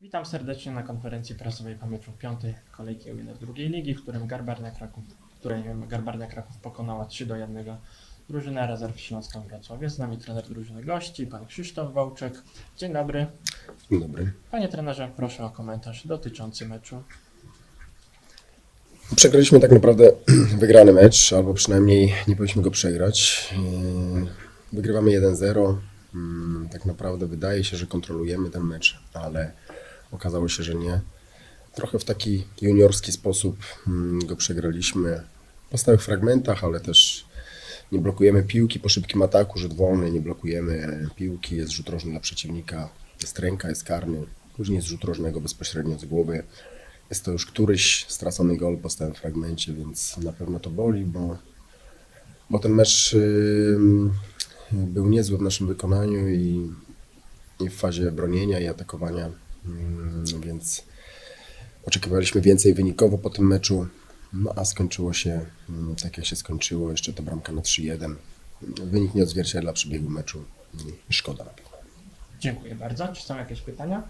Witam serdecznie na konferencji prasowej po meczu piątej kolejki Winner drugiej ligi, w którym Garbarnia Kraków, w której Garbarnia Kraków pokonała 3 do 1 drużynę rezerw Śląska Wrocław. Z nami trener drużyny gości, pan Krzysztof Wałczek. Dzień dobry. Dzień dobry. Panie trenerze, proszę o komentarz dotyczący meczu. Przegraliśmy tak naprawdę wygrany mecz, albo przynajmniej nie powinniśmy go przegrać. Yy, Wygrywamy 1-0. Mm, Tak naprawdę wydaje się, że kontrolujemy ten mecz, ale okazało się, że nie. Trochę w taki juniorski sposób mm, go przegraliśmy. Po stałych fragmentach, ale też nie blokujemy piłki po szybkim ataku, rzut wolny, nie blokujemy piłki, jest rzut rożny dla przeciwnika, jest ręka, jest karny, później jest rzut rożnego bezpośrednio z głowy. Jest to już któryś stracony gol po stałym fragmencie, więc na pewno to boli, bo, bo ten mecz ym, był niezły w naszym wykonaniu i, i w fazie bronienia i atakowania, więc oczekiwaliśmy więcej wynikowo po tym meczu, no a skończyło się ym, tak jak się skończyło, jeszcze ta bramka na 3-1. Wynik nie odzwierciedla przebiegu meczu i szkoda na pewno. Dziękuję bardzo. Czy są jakieś pytania?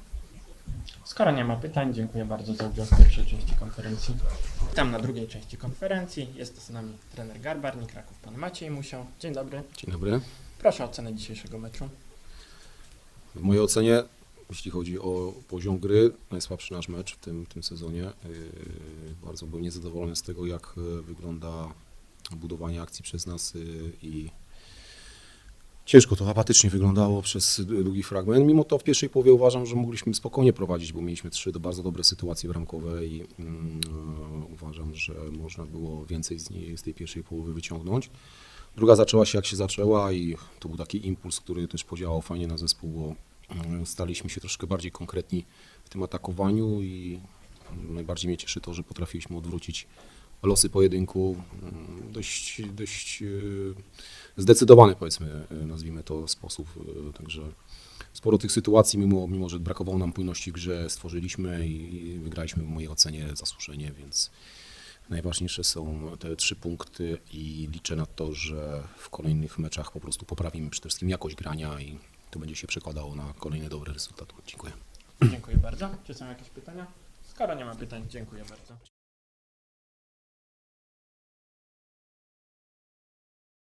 Skoro nie ma pytań, dziękuję bardzo za udział w pierwszej części konferencji. Witam na drugiej części konferencji. Jest z nami trener Garbarni Kraków, pan Maciej Musiał. Dzień dobry. Dzień dobry. Proszę o ocenę dzisiejszego meczu. W mojej ocenie, jeśli chodzi o poziom gry, najsłabszy nasz mecz w tym, w tym sezonie. Yy, Bardzo byłem niezadowolony z tego, jak yy, wygląda budowanie akcji przez nas yy, i ciężko to apatycznie wyglądało przez długi fragment. Mimo to w pierwszej połowie uważam, że mogliśmy spokojnie prowadzić, bo mieliśmy trzy bardzo dobre sytuacje bramkowe i uważam, że można było więcej z, niej, z tej pierwszej połowy wyciągnąć. Druga zaczęła się jak się zaczęła i to był taki impuls, który też podziałał fajnie na zespół, bo staliśmy się troszkę bardziej konkretni w tym atakowaniu i mm, najbardziej mnie cieszy to, że potrafiliśmy odwrócić losy pojedynku mm, dość, dość yy, zdecydowany powiedzmy, yy, nazwijmy to sposób. Yy, Także sporo tych sytuacji, mimo, mimo że brakowało nam płynności w grze, stworzyliśmy i wygraliśmy w mojej ocenie zasłużenie, więc Najważniejsze są te trzy punkty i liczę na to, że w kolejnych meczach po prostu poprawimy przede wszystkim jakość grania i to będzie się przekładało na kolejne dobre rezultaty. Dziękuję. Dziękuję bardzo. Czy są jakieś pytania? Skoro nie ma pytań, dziękuję bardzo.